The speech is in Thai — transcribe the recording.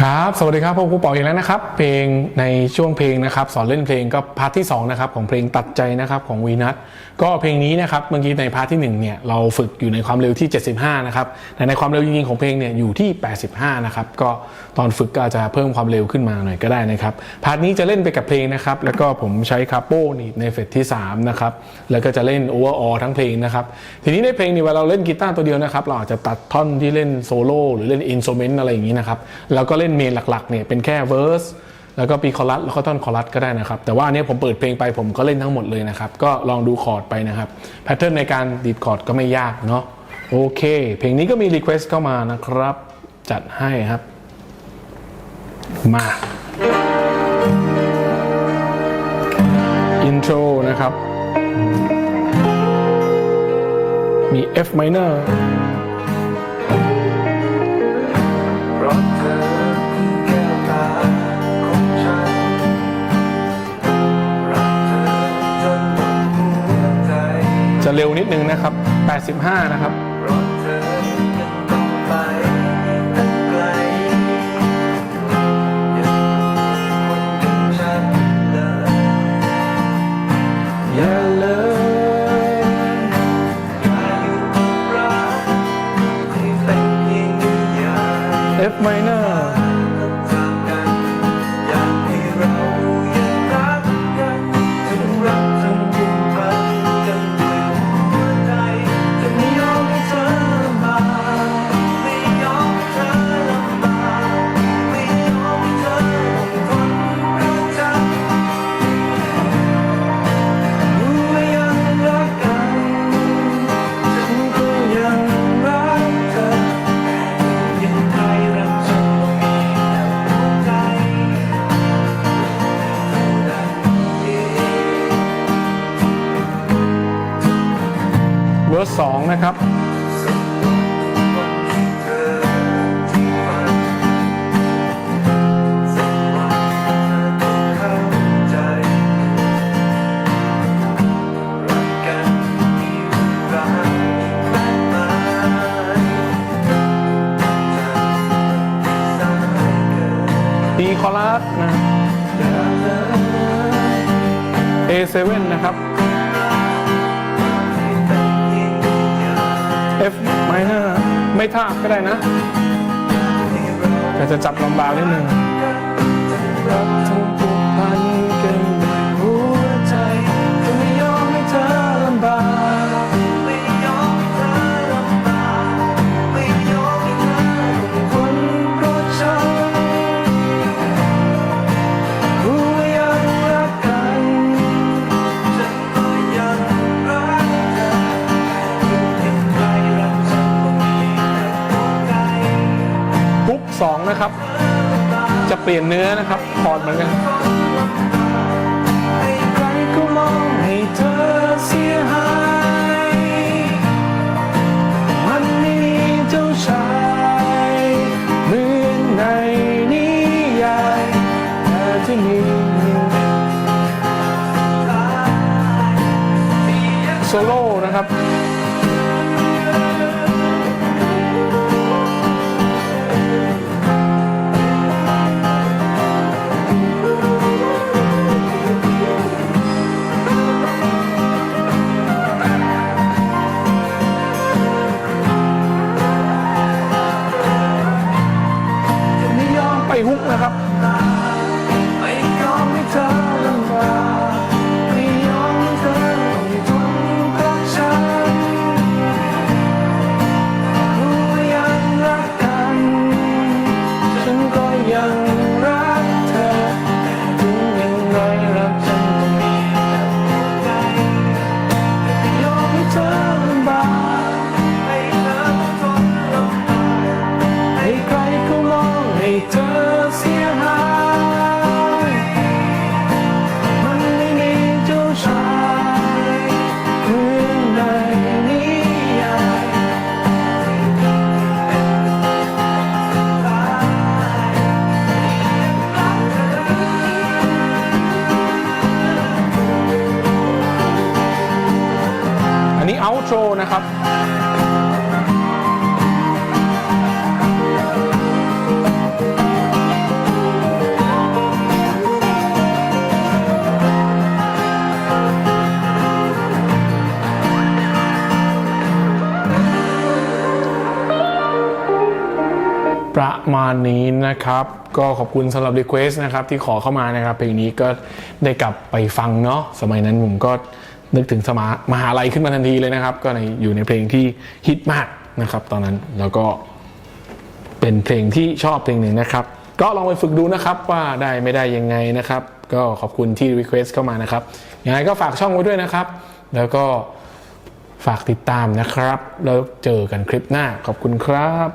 ครับ สวัสดีครับผมครูปออีกแล้วนะครับ เพลงในช่วงเพลงนะครับ สอนเล่นเพลงก็พาร์ทที่2นะครับของเพลงตัดใจนะครับของวีนัทก็เพลงนี้นะครับเมื่อกี้ในพาร์ทที่1เนี่ยเราฝึกอยู่ในความเร็วที่ 75 นะครับแต่ในความเร็วจริงๆของเพลงเนี่ยอยู่ที่ 85 นะครับ ก็ตอนฝึกก็อาจจะเพิ่มความเร็วขึ้นมาหน่อยก็ได้นะครับพาร์ทนี้จะเล่นไปกับเพลงนะครับ แล้วก็ผมใช้คาโป้นี่ในเฟสที่3นะครับแล้วก็จะเล่นโอเวอร์ออทั้งเพลงนะครับทีนี้ในเพลงนี้เวลาเราเล่นกีตาร์ตัวเดียวนะครับเราอาจจะตัดท่อนที่เล่นโซโล่หรือเล่นอินโซเมนต์อะไรอย่างนี้นะครับแล้วก็เล่นเมนหลักๆเนี่ยเป็นแค่เวอร์สแล้วก็ปีคอรัสแล้วก็ท่อนคอรัสก็ได้นะครับ แต่ว่าอันนี้ผมเปิดเพลงไปผมก็เล่นทั้งหมดเลยนะครับ ก็ลองดูคอร์ดไปนะครับแพทเทิร์นในการดีดคอร์ดก็ไม่ยากเนาะโอเค เพลงนี้ก็มีรีเควสต์เข้ามานะครับ จัดให้ครับ มาอินโทรนะครับ มี F minor เร็วนิดนึงนะครับ 85 นะครับเพราะเธอยังต้องไปตั้งไกลยังคนอย่างฉันเลยอย่าเลยอย่าหยุดรั 2 นะครับดีคอรัสนะ A7 นะครับ F minor ไม่ทาบก็ได้นะแต่จะจับลำบากนิดนึง จะเปลี่ยนเนื้อนะครับคอร์ดเหมือนกันให้ใครก็มอง ฮุกนะครับ เอาโชว์นะครับประมาณนี้นะครับ ก็ขอบคุณสำหรับรีเควสนะครับที่ขอเข้ามานะครับเพลงนี้ก็ได้กลับไปฟังเนาะสมัยนั้นผมก็ นึกถึงสมามหาลัยขึ้นมาทันทีเลยนะครับ ก็ในอยู่ในเพลงที่ฮิตมากนะครับตอนนั้นแล้วก็เป็นเพลงที่ชอบเพลงหนึ่งนะครับ ก็ลองไปฝึกดูนะครับว่าได้ไม่ได้ยังไงนะครับ ก็ขอบคุณที่ Request เข้ามานะครับยังไงก็ฝากช่องไว้ด้วยนะครับ แล้วก็ฝากติดตามนะครับ แล้วเจอกันคลิปหน้าขอบคุณครับ